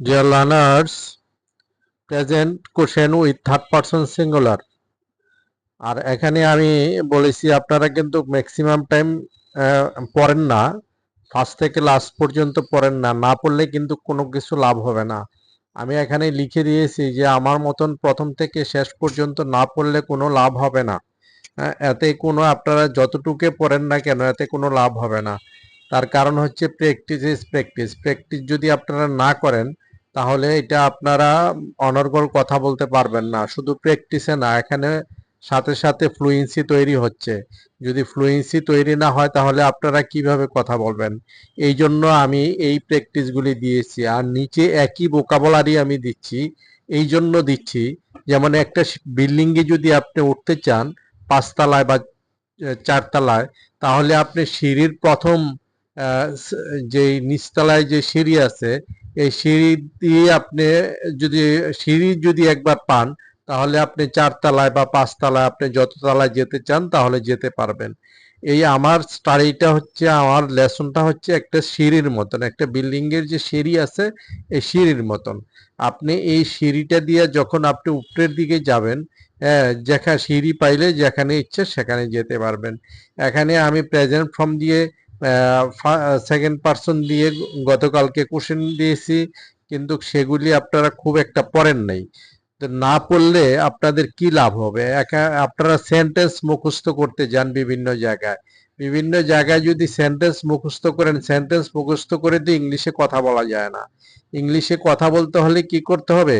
Dear learners, present question with third person singular. আর এখানে আমি বলেছি আপনারা কিন্তু ম্যাক্সিমাম টাইম পড়েন না। ফার্স্ট থেকে লাস্ট পর্যন্ত পড়েন না। না পড়লে কিন্তু কোনো কিছু লাভ হবে না। আমি এখানে লিখে দিয়েছি যে আমার মতন প্রথম থেকে শেষ পর্যন্ত না পড়লে কোনো লাভ হবে না। হ্যাঁ, এতে কোনো আপনারা যতটুকু পড়েন না কেন এতে কোনো লাভ হবে না। তার কারণ হচ্ছে প্র্যাকটিস ইজ প্র্যাকটিস প্র্যাকটিস যদি আপনারা না করেন তাহলে এটা আপনারা অনর্গল কথা বলতে পারবেন না। শুধু প্র্যাকটিসে না, এখানে সাথে সাথে ফ্লুয়েন্সি তৈরি হচ্ছে। যদি ফ্লুয়েন্সি তৈরি না হয়, তাহলে আপনারা কীভাবে কথা বলবেন? এই জন্য আমি এই প্র্যাকটিসগুলি দিয়েছি। আর নিচে একই ভোকাবুলারি আমি দিচ্ছি, এই জন্য দিচ্ছি। যেমন একটা বিল্ডিংয়ে যদি আপনি উঠতে চান, পাঁচতলায় বা চারতলায়, তাহলে আপনি সিঁড়ির প্রথম যে নিচতলায় যে সিঁড়ি আছে এই সিঁড়ি দিয়ে আপনি যদি, সিঁড়ি যদি একবার পান, তাহলে আপনি চারতলায় বা পাঁচতলায় আপনি যত তলায় যেতে চান, তাহলে যেতে পারবেন। এই আমার স্টাডিটা হচ্ছে, আমার লেসনটা হচ্ছে একটা সিঁড়ির মতন, একটা বিল্ডিং এর যে সিঁড়ি আছে, এই সিঁড়ির মতন। আপনি এই সিঁড়িটা দিয়ে যখন আপনি উপরের দিকে যাবেন হ্যাঁ যেখানে সিঁড়ি পাইলে যেখানে ইচ্ছে সেখানে যেতে পারবেন। এখানে আমি প্রেজেন্ট ফর্ম দিয়ে সেকেন্ড পার্সন দিয়ে গতকালকে কোশ্চেন দিয়েছি, কিন্তু সেগুলি আপনারা খুব একটা পড়েন নাই। তো না পড়লে আপনাদের কি লাভ হবে? আপনারা সেন্টেন্স মুখস্থ করতে যান বিভিন্ন জায়গায়। বিভিন্ন জায়গায় যদি সেন্টেন্স মুখস্থ করেন সেন্টেন্স মুখস্থ করে দিয়ে ইংলিশে কথা বলা যায় না। ইংলিশে কথা বলতে হলে কি করতে হবে?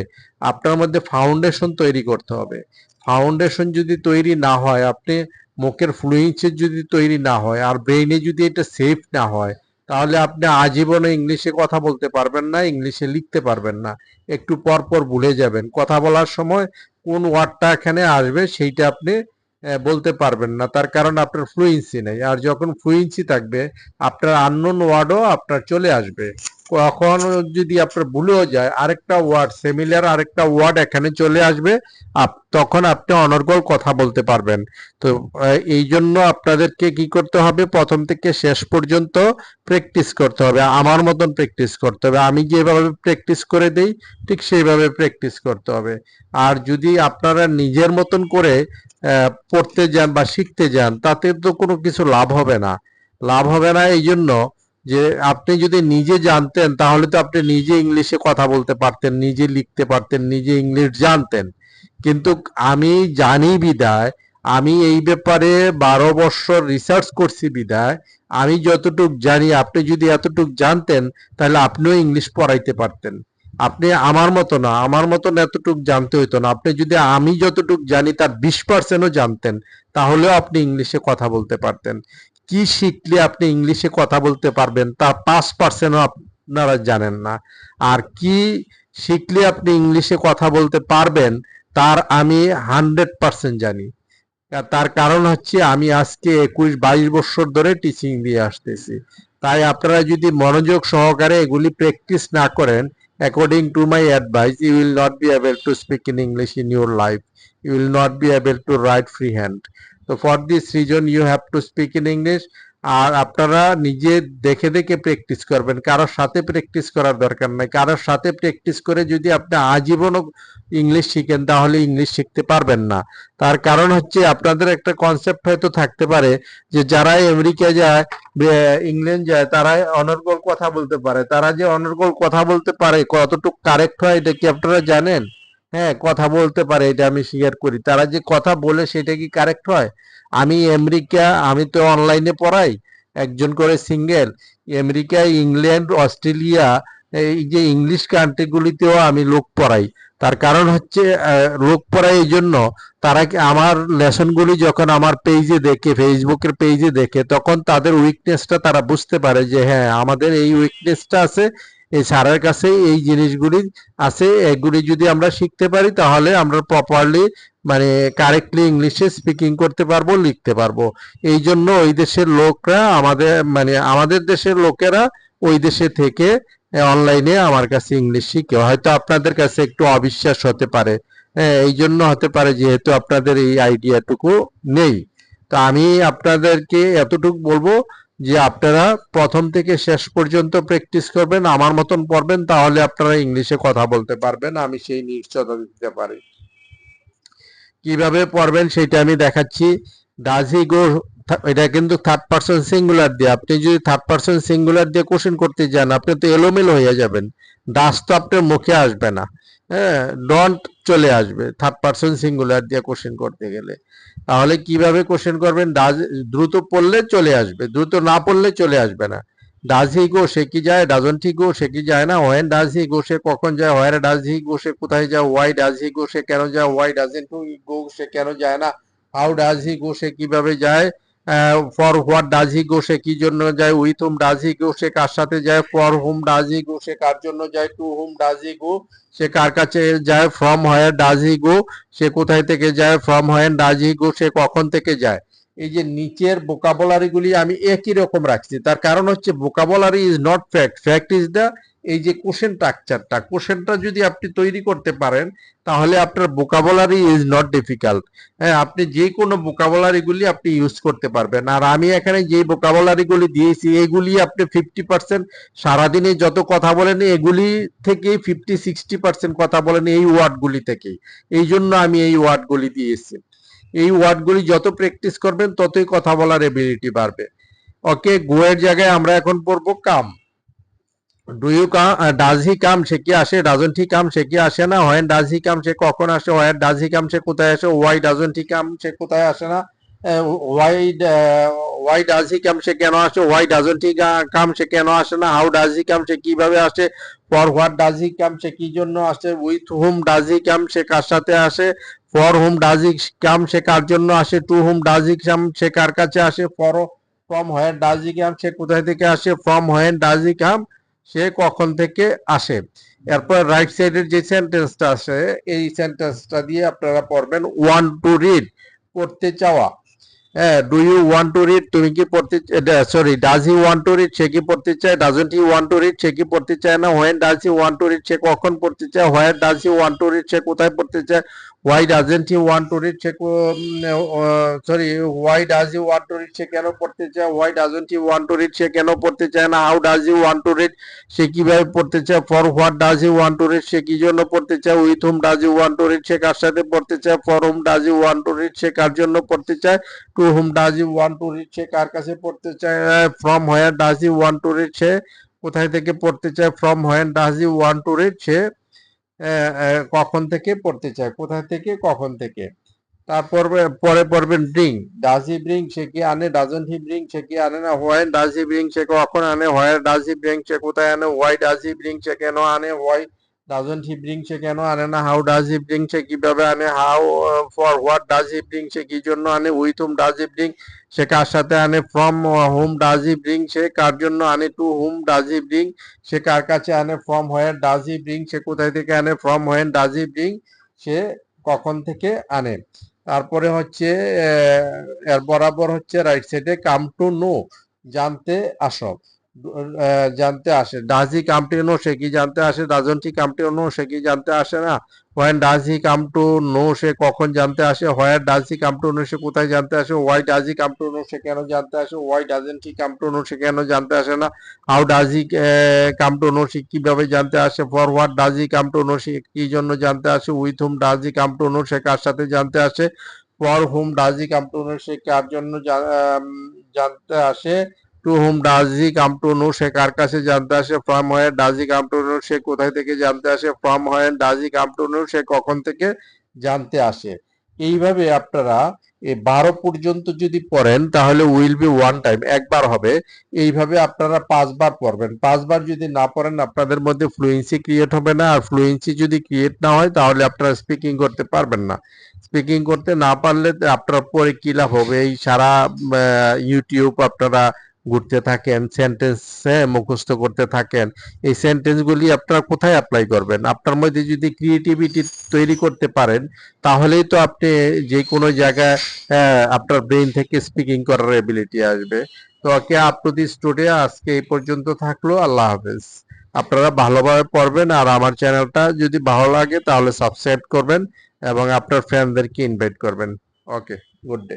আপনার মধ্যে ফাউন্ডেশন তৈরি করতে হবে। ফাউন্ডেশন যদি তৈরি না হয়, আপনি মুখের ফ্লুয়েন্সি যদি তৈরি না হয় আর ব্রেইনে যদি এটা সেফ না হয়, তাহলে আপনি আজীবনে ইংলিশে কথা বলতে পারবেন না, ইংলিশে লিখতে পারবেন না। একটু পর পর ভুলে যাবেন। কথা বলার সময় কোন ওয়ার্ডটা এখানে আসবে সেইটা আপনি বলতে পারবেন না। তার কারণ আপনার ফ্লুয়েন্সি নেই। আর যখন ফ্লুয়েন্সি থাকবে, আপনার আননোন ওয়ার্ডও আপনার চলে আসবে। কখন যদি আপনার ভুলেও যায়, আরেকটা ওয়ার্ড সিমিলার আরেকটা ওয়ার্ড এখানে চলে আসবে তখন আপনি অনর্গল কথা বলতে পারবেন। তো এই জন্য আপনাদেরকে কি করতে হবে? প্রথম থেকে শেষ পর্যন্ত প্র্যাকটিস করতে হবে। আমার মতন প্র্যাকটিস করতে হবে। আমি যেভাবে প্র্যাকটিস করে দেই, ঠিক সেইভাবে প্র্যাকটিস করতে হবে। আর যদি আপনারা নিজের মতন করে পড়তে যান বা শিখতে যান, তাতে তো কোনো কিছু লাভ হবে না। লাভ হবে না, এই জন্য যে আপনি যদি নিজে জানতেন, তাহলে তো আপনি নিজে ইংলিশে কথা বলতে পারতেন, নিজে লিখতে পারতেন, নিজে ইংলিশ জানতেন। কিন্তু আমি জানি বিদায়, আমি এই ব্যাপারে বারো বছর রিসার্চ করছি বিদায়, আমি যতটুক জানি, আপনি যদি এতটুক জানতেন, তাহলে আপনিও ইংলিশ পড়াইতে পারতেন। আপনি আমার মতো না, আমার মতন এতটুক জানতে হইতো না। আপনি যদি আমি যতটুক জানি, তার বিশ পার্সেন্টও জানতেন, তাহলেও আপনি ইংলিশে কথা বলতে পারতেন। কি শিখলে আপনি ইংলিশে কথা বলতে পারবেন তার পাঁচ পার্সেন্টও আপনারা জানেন না। আর কি শিখলে আপনি ইংলিশে কথা বলতে পারবেন তার আমি হান্ড্রেড পার্সেন্ট জানি। তার কারণ হচ্ছে আমি আজকে একুশ বাইশ বছর ধরে টিচিং দিয়ে আসতেছি। তাই আপনারা যদি মনোযোগ সহকারে এগুলি প্র্যাকটিস না করেন according to my advice you will not be able to speak in English in your life you will not be able to write free hand তো for this reason you have to speak in English আর আপনারা নিজে দেখে দেখে practice করবেন। কারোর সাথে practice করার দরকার নাই। কারোর সাথে প্র্যাকটিস করে যদি আপনি আজীবনও ইংলিশ শিখেন, তাহলে ইংলিশ শিখতে পারবেন না। তার কারণ হচ্ছে আপনাদের একটা কনসেপ্ট হয়তো থাকতে পারে যে, যারা আমেরিকা যায় ইংল্যান্ড যায়, তারা অনর্গল কথা বলতে পারে। তারা যে অনর্গল কথা বলতে পারে, কতটুকু কারেক্ট হয়, এটা কি আপনারা জানেন? হ্যাঁ কথা বলতে পারে, এটা আমি স্বীকার করি। তারা যে কথা বলে সেটা কি কারেক্ট হয়? আমি আমেরিকা, আমি তো অনলাইনে পড়াই, একজন করে সিঙ্গেল আমেরিকা, ইংল্যান্ড, অস্ট্রেলিয়া, এই যে ইংলিশ কান্ট্রিগুলিতেও আমি লোক পড়াই। তার কারণ হচ্ছে লোক পড়াই এই জন্য, তারা আমার লেসনগুলি যখন আমার পেজে দেখে ফেসবুকের পেজে দেখে, তখন তাদের উইকনেসটা তারা বুঝতে পারে যে হ্যাঁ আমাদের এই উইকনেসটা আছে এই স্যারের কাছে এই জিনিসগুলি আছে। এগুলি যদি আমরা শিখতে পারি, তাহলে আমরা প্রপারলি মানে কারেক্টলি ইংলিশে স্পিকিং করতে পারব, লিখতে পারব। এই জন্য ওই দেশের লোকরা আমাদের মানে আমাদের দেশের লোকেরা ওই দেশে থেকে অনলাইনে আমার কাছে ইংলিশ শিখে। হয়তো আপনাদের কাছে একটু অবিশ্বাস হতে পারে। হ্যাঁ এই জন্য হতে পারে যেহেতু আপনাদের এই আইডিয়াটুকু নেই। তো আমি আপনাদেরকে এতটুকু বলব যে আপনারা প্রথম থেকে শেষ পর্যন্ত প্র্যাকটিস করবেন, আমার মতন পড়বেন, তাহলে আপনারা ইংলিশে কথা বলতে পারবেন, আমি সেই নিশ্চয়তা দিতে পারি। কীভাবে পড়বেন সেটা আমি দেখাচ্ছি। ডাজ হি গো এটা কিন্তু থার্ড পার্সন সিঙ্গুলার দিয়ে, আপনি যদি থার্ড পার্সন সিঙ্গুলার দিয়ে কোশ্চেন করতে যান, আপনি তো এলোমেলো হয়ে যাবেন। ডাস তো আপনার মুখে আসবে না। হ্যাঁ ডন্ট চলে আসবে। থার্ড পার্সন সিঙ্গুলার দিয়ে কোশ্চেন করতে গেলে। তাহলে কীভাবে কোশ্চেন করবেন? ডাজ দ্রুত পড়লে চলে আসবে। দ্রুত না পড়লে চলে আসবে না। ডাজ হি গো সে কি যায়? ডাজন হি গো সে কি যায় না? ওয়েন ডাজ হি গো সে কখন যায়? হোয়ার ডাজ হি গো সে কোথায় যায়? ওয়াই ডাজ হি গো সে কেন যায়? ওয়াই ডাজেন টু গো সে কেন যায় না? হাউ ডাজ হি গো সে কীভাবে যায়? For what does he go সে কি জন্য যায় with whom does he go সে কার সাথে যায় for whom does he go সে কার জন্য যায় two whom does he go সে কার কাছে যায় from where does he go সে কোথায় থেকে যায় from where does he go সে কখন থেকে যায়। এই যে নিচের ভোকাবুলারি গুলি আমি একই রকম রাখছি। তার কারণ হচ্ছে vocabulary is not fact fact is the এই যে কোশ্চেন স্ট্রাকচারটা কোশ্চেনটা যদি আপনি তৈরি করতে পারেন, তাহলে আপনার ভোকাবুলারি ইজ নট ডিফিকাল্ট হ্যাঁ আপনি যে কোনো ভোকাবুলারি গুলি আপনি ইউজ করতে পারবেন। আর আমি এখানে যে ভোকাবুলারি গুলি দিয়েছি, এগুলি আপনি ফিফটি পার্সেন্ট সারাদিনে যত কথা বলেন, এগুলি থেকেই ফিফটি সিক্সটি পার্সেন্ট কথা বলেন এই ওয়ার্ডগুলি থেকেই। এই জন্য আমি এই ওয়ার্ডগুলি দিয়েছি। এই ওয়ার্ডগুলি যত প্র্যাকটিস করবেন ততই কথা বলার এবিলিটি বাড়বে ওকে গোয়ের জায়গায় আমরা এখন পড়ব come do you come does he come সে কি আসে ডাজন হি কাম সে কি আসে না হোয়েন ডাজ হি কাম সে কখন আসে হোয়ার ডাজ হি কাম সে কোথায় আসে ওয়াই ডাজন হি কাম সে কোথায় আসে না why why does he come সে কেন আসে ওয়াই ডাজন হি কাম সে কেন আসে না হাউ ডাজ হি কাম সে কীভাবে আসে for what does he come সে কি জন্য আসে with whom does he come সে কার সাথে আসে for whom does he come সে কার জন্য আসে? To whom does he come সে কার কাছে আসে? For from where does he come সে কোথায় থেকে আসে? From when does he come সে কখন থেকে আসে? এরপর রাইট সাইডের যে সেন্টেন্সটা আছে, এই সেন্টেন্সটা দিয়ে আপনারা পড়বেন ওয়ান টু রিড পড়তে চাওয়া। হ্যাঁ do you want to read তুমি কি পড়তে sorry does he want to read সে কি পড়তে চায়? Doesn't he want to read সে কি পড়তে চায় না? When does he want to read সে কখন পড়তে চায়? Where does he want to read সে কোথায় পড়তে চায়? Why doesn't he want to read say sorry why does he want to read সে কেন পড়তে চায় why doesn't he want to read সে কেন পড়তে চায় না how does he want to read সে কীভাবে পড়তে চায় for what does he want to read সে কি জন্য পড়তে চায় with whom does he want to read সে কার সাথে পড়তে চায় for whom does he want to read সে কার জন্য পড়তে চায় to whom does he want to read সে কার কাছে পড়তে চায় from where does he want to read সে কোথায় থেকে পড়তে চায় from where does he want to read সে কখন থেকে পড়তে চায়, কোথা থেকে, কখন থেকে? তারপর পরে পড়বেন ব্রিং ডাজ হি ব্রিং সে কি আনে? ডাজন হি ব্রিং সে কি আনে না? হোয়াই ডাজ হি ব্রিং সে কখন আনে? হোয়াই ডাজ হি ব্রিং সে কোথায় আনে? হোয়াই ডাজ হি ব্রিং সে কেন আনে? হোয়াই ডাজন্ট হি ব্রিং সে কেন আনে না? হাউ ডাজ হি ব্রিং সে কীভাবে আনে? How for what does he bring সে কি জন্য আনে? With whom does he bring সে কার সাথে আনে? From whom does he bring সে কার জন্য আনে? To whom does he bring সে কার কাছে আনে? From where does he bring সে কোথায় থেকে আনে? From when does he bring সে কখন থেকে আনে? তারপরে হচ্ছে এর বরাবর হচ্ছে রাইট সাইডে কাম টু নো জানতে আসো। জানতে আসে ডাজ কাম টু নো সে কি জানতে আসে doesn't he come to know সে কি জানতে আসে না when does he come to know সে কখন জানতে আসে where does he come to know সে কোথায় জানতে আসে why does he come to know সে কেন জানতে আসে why doesn't he come to know সে কেন জানতে আসে না how does he come to know সে কীভাবে জানতে আসে for what does he come to know সে কি জন্য জানতে আসে with whom does he come to know সে কার সাথে জানতে আসে for whom does he come to know সে কার জন্য জানতে আসে to whom does he come to know সে কার কাছে জানতে আসে? From where does he come to know সে কোথায় থেকে জানতে আসে? From where does he come to know সে কখন থেকে জানতে আসে? এইভাবে আপনারা এই বারো পর্যন্ত যদি পড়েন, তাহলে উইল বি ওয়ান টাইম একবার হবে। এইভাবে আপনারা পাঁচবার পড়বেন। পাঁচবার যদি না পড়েন, আপনাদের মধ্যে ফ্লুয়েন্সি ক্রিয়েট হবে না। আর ফ্লুয়েন্সি যদি ক্রিয়েট না হয়, তাহলে আপনারা স্পিকিং করতে পারবেন না। স্পিকিং করতে না পারলে আপনার পরে কি লাভ হবে? এই সারা ইউটিউব আপনারা ঘুরতে থাকেন সেন্টেন্স মুখস্থ করতে থাকেন, এই সেন্টেন্সগুলি আপনারা কোথায় অ্যাপ্লাই করবেন? আপনার মধ্যে যদি ক্রিয়েটিভিটি তৈরি করতে পারেন, তাহলেই তো আপনি যে কোনো জায়গায় আপনার ব্রেন থেকে স্পিকিং করার এবিলিটি আসবে। তো okay up to this today আজকে এই পর্যন্ত থাকল, আল্লাহ হাফেজ। আপনারা ভালোভাবে পড়বেন আর আমার চ্যানেলটা যদি ভালো লাগে তাহলে সাবস্ক্রাইব করবেন এবং আপনার ফ্রেন্ডদেরকে ইনভাইট করবেন। Okay good day